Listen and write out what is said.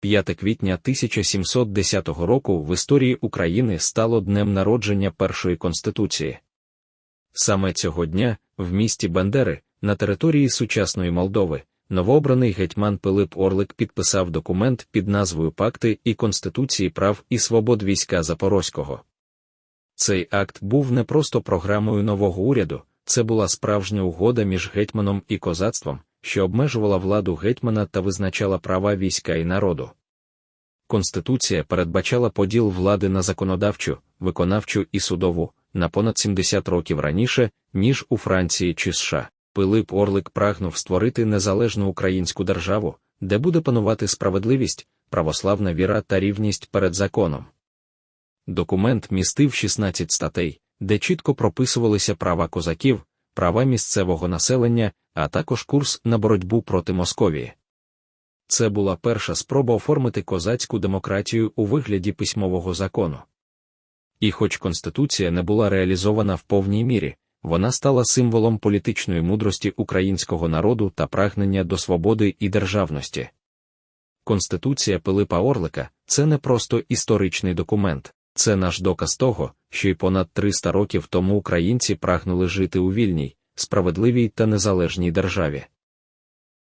5 квітня 1710 року в історії України стало днем народження першої конституції. Саме цього дня, в місті Бендери, на території сучасної Молдови, новообраний гетьман Пилип Орлик підписав документ під назвою Пакти і Конституції прав і свобод війська Запорозького. Цей акт був не просто програмою нового уряду, це була справжня угода між гетьманом і козацтвом, що обмежувала владу гетьмана та визначала права війська і народу. Конституція передбачала поділ влади на законодавчу, виконавчу і судову на понад 70 років раніше, ніж у Франції чи США. Пилип Орлик прагнув створити незалежну українську державу, де буде панувати справедливість, православна віра та рівність перед законом. Документ містив 16 статей, де чітко прописувалися права козаків, права місцевого населення, а також курс на боротьбу проти Московії. Це була перша спроба оформити козацьку демократію у вигляді письмового закону. І хоч Конституція не була реалізована в повній мірі, вона стала символом політичної мудрості українського народу та прагнення до свободи і державності. Конституція Пилипа Орлика це не просто історичний документ, це наш доказ того, що й понад 300 років тому українці прагнули жити у вільній, справедливій та незалежній державі.